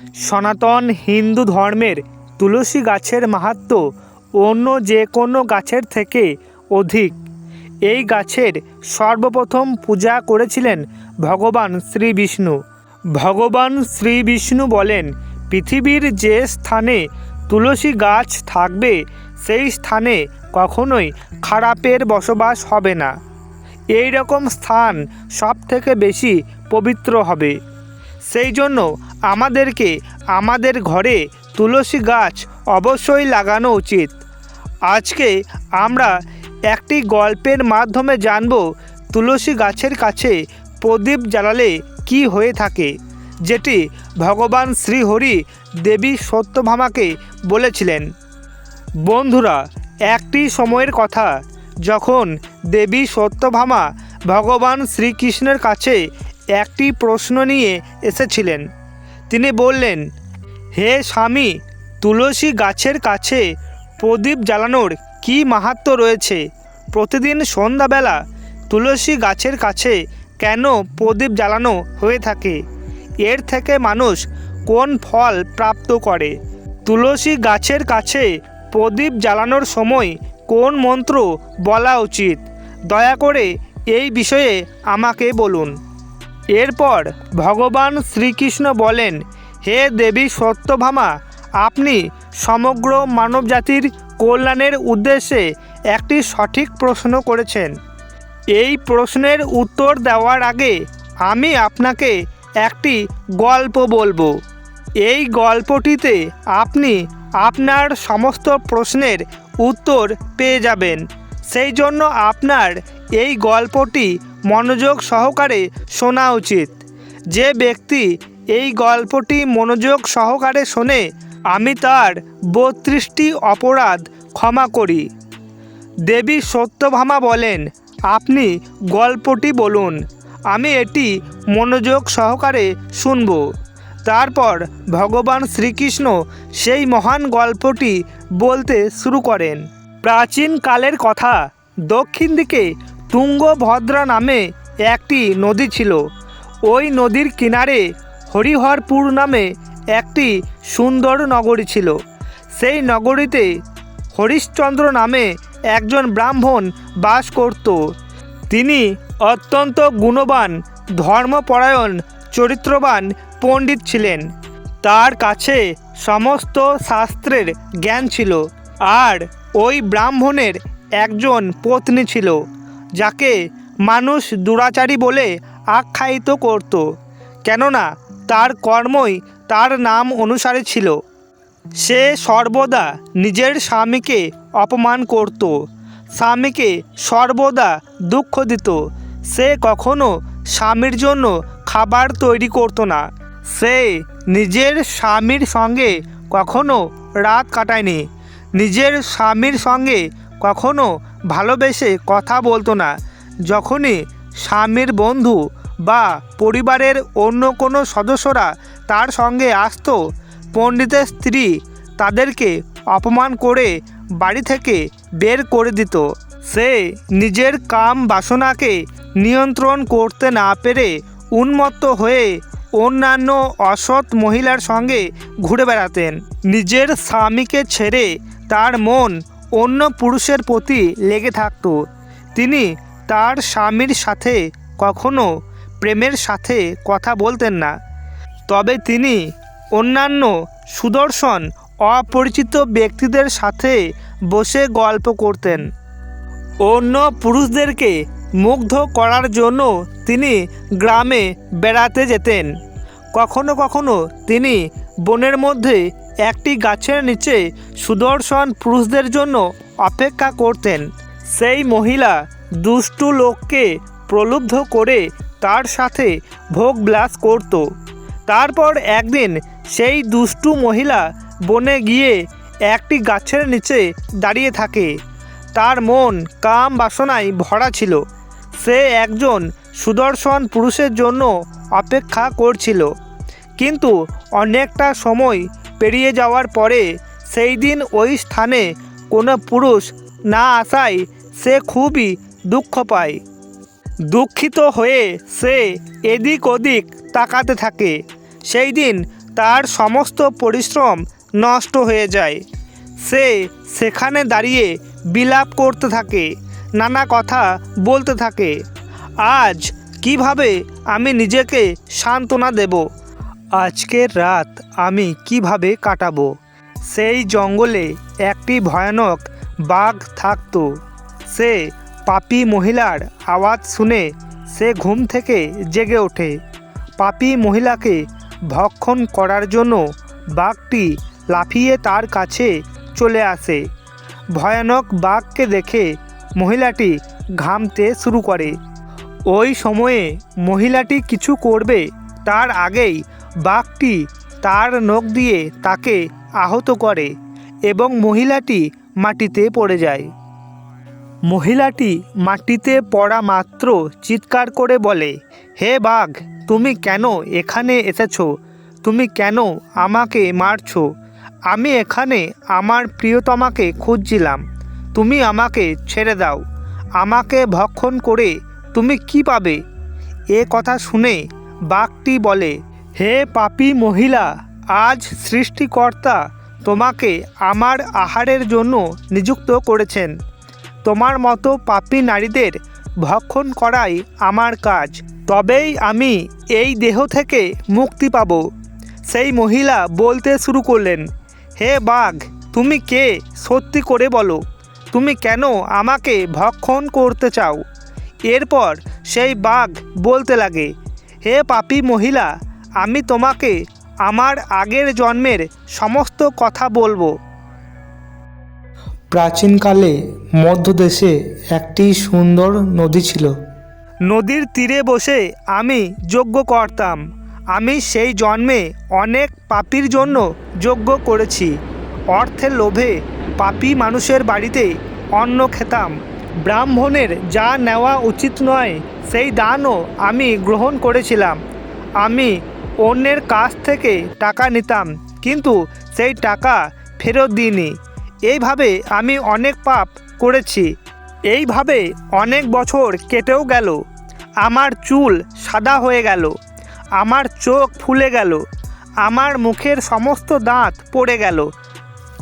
সনাতন হিন্দু ধর্মের তুলসী গাছের মাহাত্ম্য অন্য যে কোনো গাছের থেকে অধিক। এই গাছের সর্বপ্রথম পূজা করেছিলেন ভগবান শ্রী বিষ্ণু। ভগবান শ্রী বিষ্ণু বলেন, পৃথিবীর যে স্থানে তুলসী গাছ থাকবে, সেই স্থানে কখনোই খারাপের বসবাস হবে না। এই রকম স্থান সব থেকে বেশি পবিত্র হবে। সেই জন্য আমাদেরকে আমাদের ঘরে তুলসী গাছ অবশ্যই লাগানো উচিত। আজকে আমরা একটি গল্পের মাধ্যমে জানব তুলসী গাছের কাছে প্রদীপ জ্বালালে কি হয়ে থাকে, যেটি ভগবান শ্রীহরি দেবী সত্যভামাকে বলেছিলেন। বন্ধুরা, একটি সময়ের কথা, যখন দেবী সত্যভামা ভগবান শ্রীকৃষ্ণের কাছে একটি প্রশ্ন নিয়ে এসেছিলেন। তিনি বললেন, হে স্বামী, তুলসী গাছের কাছে প্রদীপ জ্বালানোর কি মাহাত্ম্য রয়েছে? প্রতিদিন সন্ধ্যাবেলা তুলসী গাছের কাছে কেন প্রদীপ জ্বালানো হয়ে থাকে? এর থেকে মানুষ কোন ফল প্রাপ্ত করে? তুলসী গাছের কাছে প্রদীপ জ্বালানোর সময় কোন মন্ত্র বলা উচিত? দয়া করে এই বিষয়ে আমাকে বলুন। এরপর ভগবান শ্রীকৃষ্ণ বলেন, হে দেবী সত্যভামা, আপনি সমগ্র মানবজাতির কল্যাণের উদ্দেশ্যে একটি সঠিক প্রশ্ন করেছেন। এই প্রশ্নের উত্তর দেওয়ার আগে আমি আপনাকে একটি গল্প বলব। এই গল্পটিতে আপনি আপনার সমস্ত প্রশ্নের উত্তর পেয়ে যাবেন। সেই জন্য আপনার এই গল্পটি মনোযোগ সহকারে শোনা উচিত। যে ব্যক্তি এই গল্পটি মনোযোগ সহকারে শোনে, আমি তার বত্রিশটি অপরাধ ক্ষমা করি। দেবী সত্যভামা বলেন, আপনি গল্পটি বলুন, আমি এটি মনোযোগ সহকারে শুনব। তারপর ভগবান শ্রীকৃষ্ণ সেই মহান গল্পটি বলতে শুরু করেন। প্রাচীনকালের কথা দক্ষিণ দিকে তুঙ্গভদ্রা নামে একটি নদী ছিল। ওই নদীর কিনারে হরিহরপুর নামে একটি সুন্দর নগরী ছিল। সেই নগরীতে হরিশ্চন্দ্র নামে একজন ব্রাহ্মণ বাস করত। তিনি অত্যন্ত গুণবান, ধর্মপরায়ণ, চরিত্রবান পণ্ডিত ছিলেন। তার কাছে সমস্ত শাস্ত্রের জ্ঞান ছিল। আর ওই ব্রাহ্মণের একজন পত্নী ছিল। যাকে মানুষ দুরাচারী বলে আখ্যায়িত করত, কেননা তার কর্মই তার নাম অনুসারে ছিল। সে সর্বদা নিজের স্বামীকে অপমান করত, স্বামীকে সর্বদা দুঃখ দিত। সে কখনো স্বামীর জন্য খাবার তৈরি করতো না। সে নিজের স্বামীর সঙ্গে কখনো রাত কাটায়নি। নিজের স্বামীর সঙ্গে কখনো ভালোবেসে কথা বলতো না। যখনই স্বামীর বন্ধু বা পরিবারের অন্য কোনো সদস্যরা তার সঙ্গে আসত, পণ্ডিতের স্ত্রী তাদেরকে অপমান করে বাড়ি থেকে বের করে দিত। সে নিজের কাম বাসনাকে নিয়ন্ত্রণ করতে না পেরে উন্মত্ত হয়ে অন্যান্য অসৎ মহিলার সঙ্গে ঘুরে বেড়াতেন। নিজের স্বামীকে ছেড়ে তার মন অন্য পুরুষের প্রতি লেগে থাকতো। তিনি তার স্বামীর সাথে কখনো প্রেমের সাথে কথা বলতেন না। তবে তিনি অন্যান্য সুদর্শন, অপরিচিত ব্যক্তিদের সাথে বসে গল্প করতেন। অন্য পুরুষদেরকে মুগ্ধ করার জন্য তিনি গ্রামে বেড়াতে যেতেন। কখনো কখনো তিনি বনের মধ্যে একটি গাছের নিচে সুদর্শন পুরুষদের জন্য অপেক্ষা করতেন। সেই মহিলা দুষ্টু লোককে প্রলুব্ধ করে তার সাথে ভোগ বিলাস করত। তারপর একদিন সেই দুষ্টু মহিলা বনে গিয়ে একটি গাছের নিচে দাঁড়িয়ে থাকে। তার মন কাম বাসনায় ভরা ছিল। সে একজন সুদর্শন পুরুষের জন্য অপেক্ষা করছিল। কিন্তু অনেকটা সময় পেরিয়ে যাওয়ার পরে সেই দিন ওই স্থানে কোনো পুরুষ না আসায় সে খুবই দুঃখ পায়। দুঃখিত হয়ে সে এদিক ওদিক তাকাতে থাকে। সেই দিন তার সমস্ত পরিশ্রম নষ্ট হয়ে যায়। সে সেখানে দাঁড়িয়ে বিলাপ করতে থাকে, নানা কথা বলতে থাকে। আজ কীভাবে আমি নিজেকে সান্ত্বনা দেব? আজকের রাত আমি কীভাবে কাটাবো? সেই জঙ্গলে একটি ভয়ানক বাঘ থাকতো। সে পাপি মহিলার আওয়াজ শুনে সে ঘুম থেকে জেগে ওঠে। পাপি মহিলাকে ভক্ষণ করার জন্য বাঘটি লাফিয়ে তার কাছে চলে আসে। ভয়ানক বাঘকে দেখে মহিলাটি ঘামতে শুরু করে। ওই সময়ে মহিলাটি কিছু করবে তার আগেই বাঘটি তার নখ দিয়ে তাকে আহত করে এবং মহিলাটি মাটিতে পড়ে যায়। মহিলাটি মাটিতে পড়া মাত্র চিৎকার করে বলে, হে বাঘ, তুমি কেন এখানে এসেছ? তুমি কেন আমাকে মারছো? আমি এখানে আমার প্রিয়তমাকে খুঁজছিলাম। তুমি আমাকে ছেড়ে দাও। আমাকে ভক্ষণ করে তুমি কি পাবে? এ কথা শুনে বাঘটি বলে হে পাপি মহিলা, আজ সৃষ্টিকর্তা তোমাকে আমার আহারের জন্য নিযুক্ত করেছেন। তোমার মতো পাপী নারীদের ভক্ষণ করাই আমার কাজ। তবেই আমি এই দেহ থেকে মুক্তি পাব। সেই মহিলা বলতে শুরু করলেন, হে বাঘ, তুমি কে? সত্যি করে বলো। তুমি কেন আমাকে ভক্ষণ করতে চাও? এরপর সেই বাঘ বলতে লাগে, হে পাপি মহিলা আমি তোমাকে আমার আগের জন্মের সমস্ত কথা বলব। প্রাচীনকালে মধ্যদেশে একটি সুন্দর নদী ছিল। নদীর তীরে বসে আমি যজ্ঞ করতাম। আমি সেই জন্মে অনেক পাপির জন্য যজ্ঞ করেছি। অর্থের লোভে পাপী মানুষের বাড়িতে অন্ন খেতাম। ব্রাহ্মণের যা নেওয়া উচিত নয় সেই দানও আমি গ্রহণ করেছিলাম। আমি অন্যের কাছ থেকে টাকা নিতাম, কিন্তু সেই টাকা ফেরত দিইনি। এইভাবে আমি অনেক পাপ করেছি। এইভাবে অনেক বছর কেটেও গেল। আমার চুল সাদা হয়ে গেল। আমার চোখ ফুলে গেল। আমার মুখের সমস্ত দাঁত পড়ে গেল।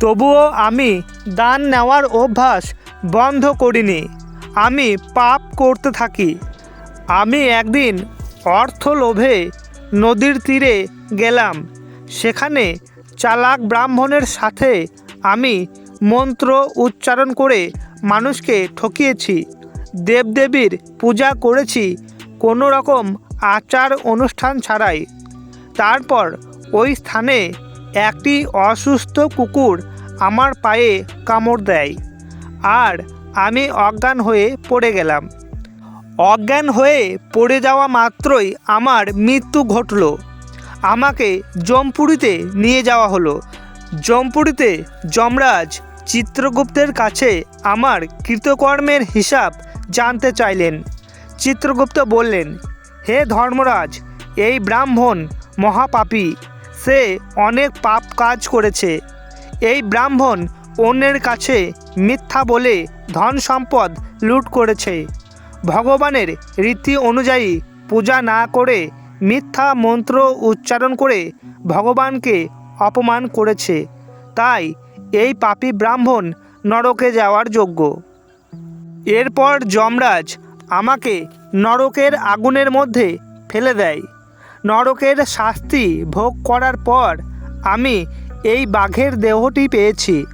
তবুও আমি দান নেওয়ার অভ্যাস বন্ধ করিনি। আমি পাপ করতে থাকি। আমি একদিন অর্থ লোভে নদীর তীরে গেলাম। সেখানে চালাক ব্রাহ্মণের সাথে আমি মন্ত্র উচ্চারণ করে মানুষকে ঠকিয়েছি। দেবদেবীর পূজা করেছি কোনো রকম আচার অনুষ্ঠান ছাড়াই। তারপর ওই স্থানে একটি অসুস্থ কুকুর আমার পায়ে কামড় দেয়। আর আমি অজ্ঞান হয়ে পড়ে গেলাম। অজ্ঞান হয়ে পড়ে যাওয়া মাত্রই আমার মৃত্যু ঘটল। আমাকে জমপুরিতে নিয়ে যাওয়া হলো। জমপুরিতে যমরাজ চিত্রগুপ্তের কাছে আমার কৃতকর্মের হিসাব জানতে চাইলেন। চিত্রগুপ্ত বললেন, হে ধর্মরাজ, এই ব্রাহ্মণ মহাপাপী, সে অনেক পাপ কাজ করেছে। এই ব্রাহ্মণ অন্যের কাছে মিথ্যা বলে ধন সম্পদ লুট করেছে। ভগবানের রীতি অনুযায়ী পূজা না করে মিথ্যা মন্ত্র উচ্চারণ করে ভগবানকে অপমান করেছে। তাই এই পাপী ব্রাহ্মণ নরকে যাওয়ার যোগ্য। এরপর যমরাজ আমাকে নরকের আগুনের মধ্যে ফেলে দেয়। নরকের শাস্তি ভোগ করার পর আমি এই বাঘের দেহটি পেয়েছি।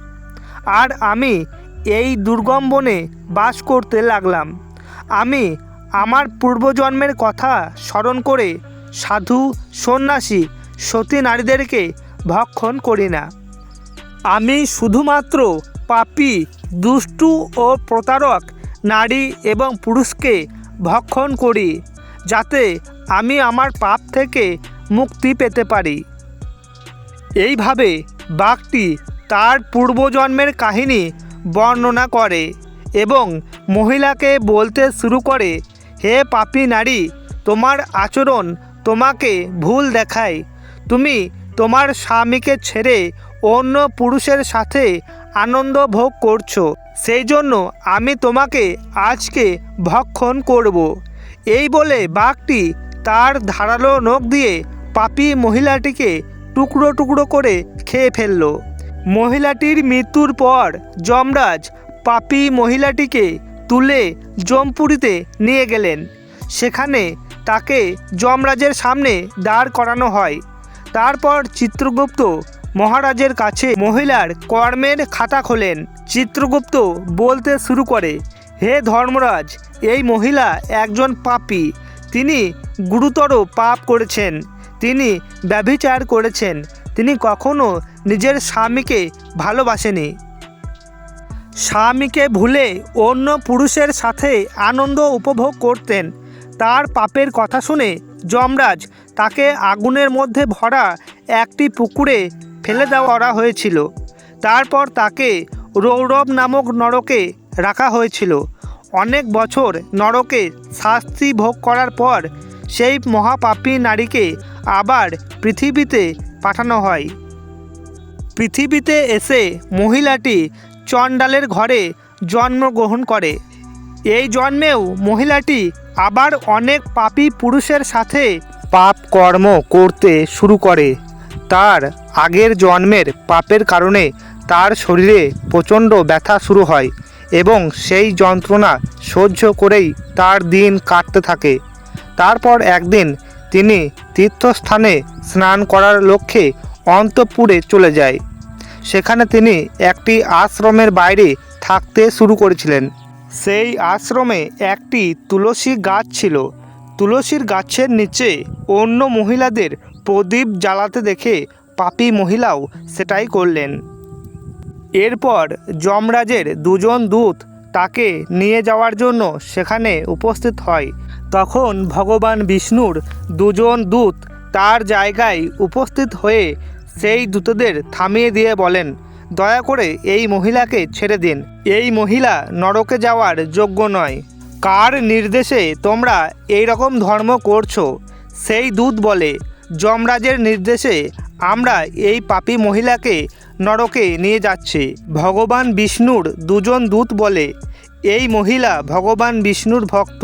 আর আমি এই দুর্গম বনে বাস করতে লাগলাম। আমি আমার পূর্বজন্মের কথা স্মরণ করে সাধু, সন্ন্যাসী, সতী নারীদেরকে ভক্ষণ করি না। আমি শুধুমাত্র পাপী, দুষ্টু ও প্রতারক নারী এবং পুরুষকে ভক্ষণ করি, যাতে আমি আমার পাপ থেকে মুক্তি পেতে পারি। এইভাবে বাঘটি তার পূর্বজন্মের কাহিনী বর্ণনা করে এবং মহিলাকে বলতে শুরু করে, হে পাপী নারী, তোমার আচরণ তোমাকে ভুল দেখায়। তুমি তোমার স্বামীকে ছেড়ে অন্য পুরুষের সাথে আনন্দ ভোগ করছ। সেই জন্য আমি তোমাকে আজকে ভক্ষণ করব। এই বলে বাঘটি তার ধারালো নখ দিয়ে পাপী মহিলাটিকে টুকরো টুকরো করে খেয়ে ফেলল। মহিলাটির মৃত্যুর পর যমরাজ পাপী মহিলাটিকে তুলে জমপুরিতে নিয়ে গেলেন। সেখানে তাকে যমরাজের সামনে দাঁড় করানো হয়। তারপর চিত্রগুপ্ত মহারাজের কাছে মহিলার কর্মের খাতা খোলেন। চিত্রগুপ্ত বলতে শুরু করে, হে ধর্মরাজ, এই মহিলা একজন পাপি। তিনি গুরুতর পাপ করেছেন। তিনি ব্যভিচার করেছেন। তিনি কখনো নিজের স্বামীকে ভালোবাসেনি। স্বামীকে ভুলে অন্য পুরুষের সাথে আনন্দ উপভোগ করতেন। তার পাপের কথা শুনে যমরাজ তাকে আগুনের মধ্যে ভরা একটি পুকুরে ফেলে দেওয়া হয়েছিল। তারপর তাকে রৌরব নামক নরকে রাখা হয়েছিল। অনেক বছর নরকে শাস্তি ভোগ করার পর সেই মহাপাপী নারীকে আবার পৃথিবীতে পাঠানো হয়। পৃথিবীতে এসে মহিলাটি চণ্ডালের ঘরে জন্মগ্রহণ করে। এই জন্মেও মহিলাটি আবার অনেক পাপী পুরুষের সাথে পাপ কর্ম করতে শুরু করে। তার আগের জন্মের পাপের কারণে তার শরীরে প্রচণ্ড ব্যথা শুরু হয় এবং সেই যন্ত্রণা সহ্য করেই তার দিন কাটতে থাকে। তারপর একদিন তিনি তীর্থস্থানে স্নান করার লক্ষ্যে অন্তপুরে চলে যায়। সেখানে তিনি একটি আশ্রমের বাইরে থাকতে শুরু করেছিলেন। সেই আশ্রমে একটি তুলসী গাছ ছিল। তুলসীর গাছের নিচে অন্য মহিলাদের প্রদীপ জ্বালাতে দেখে পাপী মহিলাও সেটাই করলেন। এরপর যমরাজের দুজন দূত তাকে নিয়ে যাওয়ার জন্য সেখানে উপস্থিত হয়। তখন ভগবান বিষ্ণুর দুজন দূত তার জায়গায় উপস্থিত হয়ে সেই দূতদের থামিয়ে দিয়ে বলেন, দয়া করে এই মহিলাকে ছেড়ে দিন। এই মহিলা নরকে যাওয়ার যোগ্য নয়। কার নির্দেশে তোমরা এই রকম ধর্ম করছ? সেই দূত বলে, যমরাজের নির্দেশে আমরা এই পাপি মহিলাকে নরকে নিয়ে যাচ্ছি। ভগবান বিষ্ণুর দুজন দূত বলে, এই মহিলা ভগবান বিষ্ণুর ভক্ত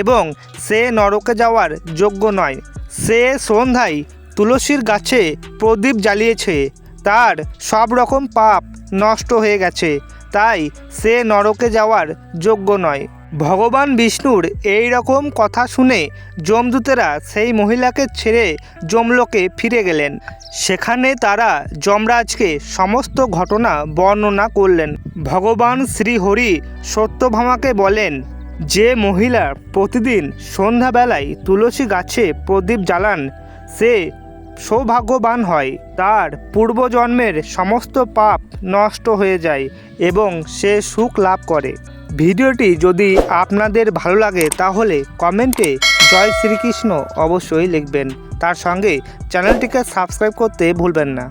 এবং সে নরকে যাওয়ার যোগ্য নয়। সে সন্ধ্যায় তুলসীর গাছে প্রদীপ জ্বালিয়েছে। তার সব রকম পাপ নষ্ট হয়ে গেছে। তাই সে নরকে যাওয়ার যোগ্য নয়। ভগবান বিষ্ণুর এই রকম কথা শুনে যমদূতেরা সেই মহিলাকে ছেড়ে যমলোকে ফিরে গেলেন। সেখানে তারা যমরাজকে সমস্ত ঘটনা বর্ণনা করলেন। ভগবান শ্রীহরি সত্যভামাকে বলেন, যে মহিলা প্রতিদিন সন্ধ্যাবেলায় তুলসী গাছে প্রদীপ জ্বালান, সে সৌভাগ্যবান হয়, তার পূর্বজন্মের সমস্ত পাপ নষ্ট হয়ে যায় এবং সে সুখ লাভ করে। ভিডিওটি যদি আপনাদের ভালো লাগে, তাহলে কমেন্টে জয় শ্রীকৃষ্ণ অবশ্যই লিখবেন। তার সঙ্গে চ্যানেলটিকে সাবস্ক্রাইব করতে ভুলবেন না।